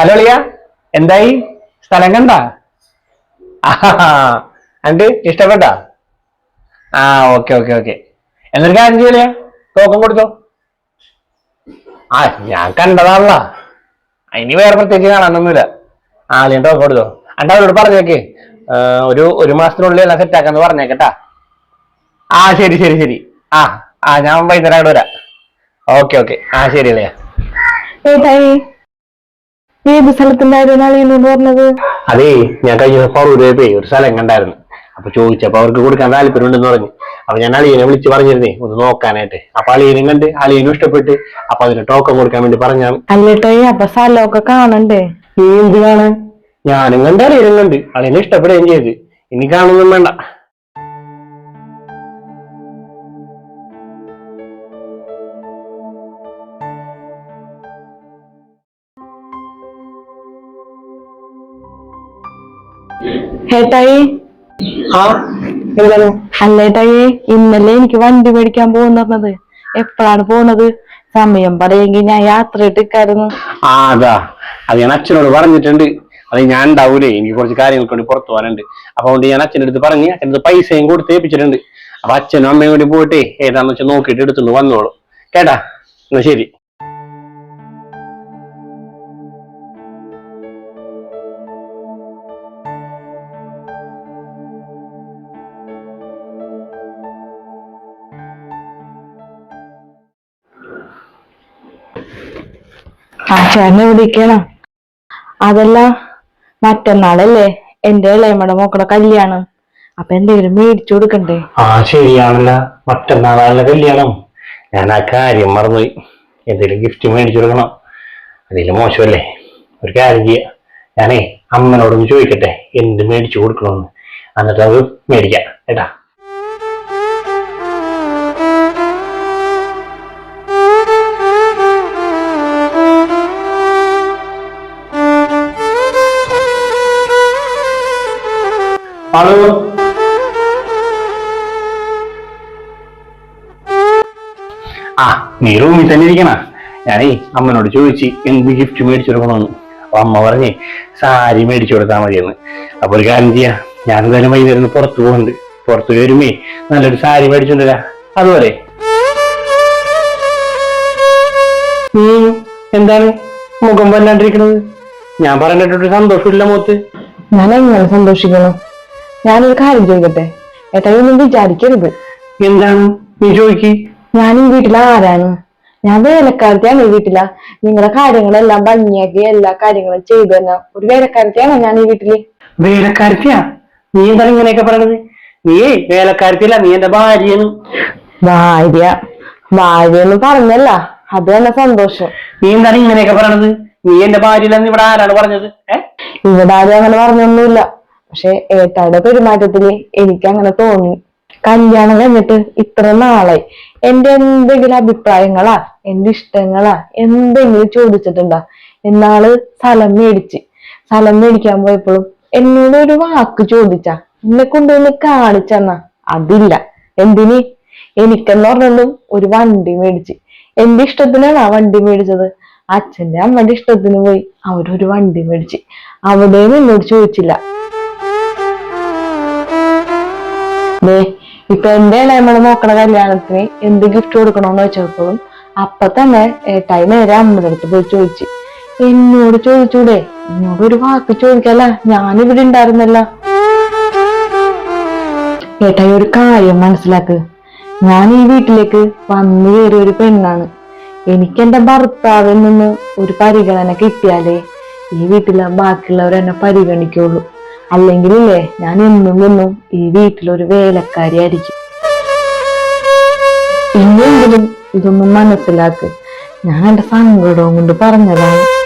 Hello Liya എന്തായി? സ്ഥലം കണ്ട? അണ്ട് ഇഷ്ടപ്പെട്ട? ആ ഓക്കെ ഓക്കെ ഓക്കെ. എന്നൊരു കാര്യം ചെയ്യലേ തോക്കം കൊടുത്തോ. ആ ഞാൻ കണ്ടതാണല്ല. ഇനി വേറെ പ്രത്യേകിച്ച് കാണാനൊന്നുമില്ല. ആ നീ ടോക്കൺ കൊടുത്തോ. അണ്ട അവരോട് പറഞ്ഞേക്ക് ഒരു ഒരു മാസത്തിനുള്ളിൽ എല്ലാം സെറ്റ് ആക്കാന്ന് പറഞ്ഞേക്കട്ടാ ആ ശരി ശരി ശരി. ആ ആ ഞാൻ വൈകുന്നേരം അവിടെ വരാം. Okay okay. ആ ശരി അല്ലേ ഏത് സ്ഥലത്തുണ്ടായിരുന്നു അളിയെന്നോട് പറഞ്ഞത്? അതേ ഞാൻ കഴിഞ്ഞ ദിവസം പറൂരേ ഒരു സ്ഥലം കണ്ടായിരുന്നു. അപ്പൊ ചോദിച്ചപ്പോ അവർക്ക് കൊടുക്കാൻ താല്പര്യം ഉണ്ടെന്ന് പറഞ്ഞു. അപ്പൊ ഞാൻ അളിയനെ വിളിച്ച് പറഞ്ഞിരുന്നേ ഒന്ന് നോക്കാനായിട്ട്. അപ്പൊ അളിയനും കണ്ട് അളിയനും ഇഷ്ടപ്പെട്ട് അപ്പൊ അതിന് ടോക്കൺ കൊടുക്കാൻ വേണ്ടി പറഞ്ഞാണ് അല്ലേട്ടോ അപ്പൊ സ്ഥലമൊക്കെ കാണണ്ടേ? നീ എന്ത് കാണാൻ? ഞാനും കണ്ട് അളിയനും കണ്ട്. അളിയനെ ഇഷ്ടപ്പെടുകയും ചെയ്ത്. ഇനി കാണുന്നും വേണ്ട. ഏട്ടായി അല്ലേട്ടായി ഇന്നലെ എനിക്ക് വണ്ടി മേടിക്കാൻ പോകുന്ന പറഞ്ഞത്. എപ്പോഴാണ് പോണത്? സമയം പറയുമെങ്കിൽ ഞാൻ യാത്ര ഇട്ടിക്കായിരുന്നു. ആ അതാ. അത് ഞാൻ അച്ഛനോട് പറഞ്ഞിട്ടുണ്ട്. അത് ഞാൻ ഉണ്ടാവൂലേ. എനിക്ക് കുറച്ച് കാര്യങ്ങൾ കൊണ്ട് പുറത്തു പോകാനുണ്ട്. അപ്പൊ അതുകൊണ്ട് ഞാൻ അച്ഛന്റെ അടുത്ത് പറഞ്ഞ് അച്ഛന്റെ അടുത്ത് പൈസയും കൊടുത്ത് ഏൽപ്പിച്ചിട്ടുണ്ട്. അപ്പൊ അച്ഛനും അമ്മയും കൂടി പോയിട്ട് ഏതാണെന്ന് വെച്ചാൽ നോക്കിയിട്ട് എടുത്തുകൊണ്ട് വന്നോളൂ. കേട്ടാ? എന്നാ ശരി. ആ ചേട്ടനെ വിളിക്കണം. അതല്ല മറ്റന്നാളല്ലേ എന്റെ ഇളയമ്മയുടെ മോക്കളെ കല്യാണം. അപ്പൊ എന്തെങ്കിലും മേടിച്ചു കൊടുക്കണ്ടേ? ആ ശരിയാണല്ല. മറ്റന്നാളാണല്ലോ കല്യാണം. ഞാൻ ആ കാര്യം മറന്നുപോയി. എന്തെങ്കിലും ഗിഫ്റ്റ് മേടിച്ചു കൊടുക്കണം. അതിൽ മോശമല്ലേ? ഒരു കാര്യം ചെയ്യാം. ഞാനേ അമ്മനോടൊന്ന് ചോദിക്കട്ടെ എന്ത് മേടിച്ചു കൊടുക്കണമെന്ന്. എന്നിട്ട് അത് മേടിക്കാം. കേട്ടാ? ഹലോ ആ നീ റൂമിൽ തന്നെ ഇരിക്കണ. ഞാനേ അമ്മനോട് ചോദിച്ചു എന്ത് ഗിഫ്റ്റ് മേടിച്ചു കൊടുക്കണമെന്ന്. അപ്പൊ അമ്മ പറഞ്ഞേ സാരി മേടിച്ചു കൊടുത്താൽ മതിയെന്ന്. അപ്പൊ ഒരു കാര്യം ചെയ്യാ. ഞാൻ എന്തായാലും വൈകുന്നേരം പുറത്തു പോകുന്നുണ്ട്. പുറത്തു വരുമേ നല്ലൊരു സാരി മേടിച്ചുണ്ടല്ല അതുപോലെ. എന്താണ്? മുഖം വല്ലാണ്ടിരിക്കണത്. ഞാൻ പറഞ്ഞിട്ടൊരു സന്തോഷമില്ല മൂത്ത്. ഞാൻ എങ്ങനെ സന്തോഷിക്കണം? ഞാനൊരു കാര്യം ചോദിക്കട്ടെ? ഏട്ടായി ഒന്നും വിചാരിക്കരുത്. എന്താണ്? നീ ചോദിക്ക്. ഞാനും ആരാണ്? ഞാൻ വേലക്കാരത്തെയാണ് ഈ വീട്ടില നിങ്ങളുടെ കാര്യങ്ങളെല്ലാം ഭംഗിയാക്കി എല്ലാ കാര്യങ്ങളും ചെയ്തു തന്നെ ഒരു വേലക്കാരത്തെയാണ് ഞാൻ ഈ വീട്ടിൽ വേലക്കാരത്തിയാ? നീ എന്താ ഇങ്ങനെയൊക്കെ പറയണത്? നീയേ വേലക്കാരത്തിയല്ല നീ എന്റെ ഭാര്യയാണ്. ഭാര്യ. ഭാര്യ എന്ന് പറഞ്ഞല്ല അത് തന്നെ സന്തോഷം. നീ എന്താണ് ഇങ്ങനെയൊക്കെ പറയണത്? നീ എന്റെ ഭാര്യയില്ലെന്ന് ഇവിടെ ആരാണ് പറഞ്ഞത്? ഏ? ഇവിടെ ആരും അങ്ങനെ പറഞ്ഞൊന്നുമില്ല. പക്ഷെ ഏട്ടായുടെ പെരുമാറ്റത്തിൽ എനിക്ക് അങ്ങനെ തോന്നി. കല്യാണം കഴിഞ്ഞിട്ട് ഇത്ര നാളായി. എന്റെ എന്തെങ്കിലും അഭിപ്രായങ്ങളാ? എന്റെ ഇഷ്ടങ്ങളാ? എന്തെങ്കിലും ചോദിച്ചിട്ടുണ്ടാ? എന്നാൾ സ്ഥലം മേടിച്ച്. സ്ഥലം മേടിക്കാൻ പോയപ്പോഴും എന്നോട് ഒരു വാക്ക് ചോദിച്ചാ എന്നെ കൊണ്ടുവന്ന് കാണിച്ചെന്നാ അതില്ല. എന്തിന്? എനിക്കെന്ന് പറഞ്ഞതും ഒരു വണ്ടി മേടിച്ച്. എന്റെ ഇഷ്ടത്തിനാണ് ആ വണ്ടി മേടിച്ചത്? അച്ഛന്റെ അമ്മയുടെ ഇഷ്ടത്തിന് പോയി. അവരൊരു വണ്ടി മേടിച്ച്. അവിടെയും എന്നോട് ചോദിച്ചില്ല. ഇപ്പൊ എന്റെ നമ്മൾ നോക്കണ കല്യാണത്തിന് എന്ത് ഗിഫ്റ്റ് കൊടുക്കണോന്ന് വെച്ചപ്പോഴും അപ്പൊ തന്നെ ഏട്ടായി നേരെ അമ്മയുടെ അടുത്ത് പോയി ചോദിച്ചു. എന്നോട് ചോദിച്ചൂടെ? എന്നോട് ഒരു വാക്ക് ചോദിക്കല്ല ഞാനിവിടെ ഉണ്ടായിരുന്നല്ല. ഏട്ടായി ഒരു കാര്യം മനസ്സിലാക്ക്. ഞാൻ ഈ വീട്ടിലേക്ക് വന്നു കയറിയ ഒരു പെണ്ണാണ്. എനിക്ക് എന്റെ ഭർത്താവിൽ നിന്ന് ഒരു പരിഗണന കിട്ടിയാലേ ഈ വീട്ടിലെ ബാക്കിയുള്ളവർ എന്നെ പരിഗണിക്കുള്ളൂ. അല്ലെങ്കിലില്ലേ ഞാൻ എന്നും എന്നും ഈ വീട്ടിലൊരു വേലക്കാരിയായിരിക്കും. ഇനിയെങ്കിലും ഇതൊന്നും മനസ്സിലാക്ക്. ഞാൻ എന്റെ സങ്കടവും കൊണ്ട് പറഞ്ഞതാണ്.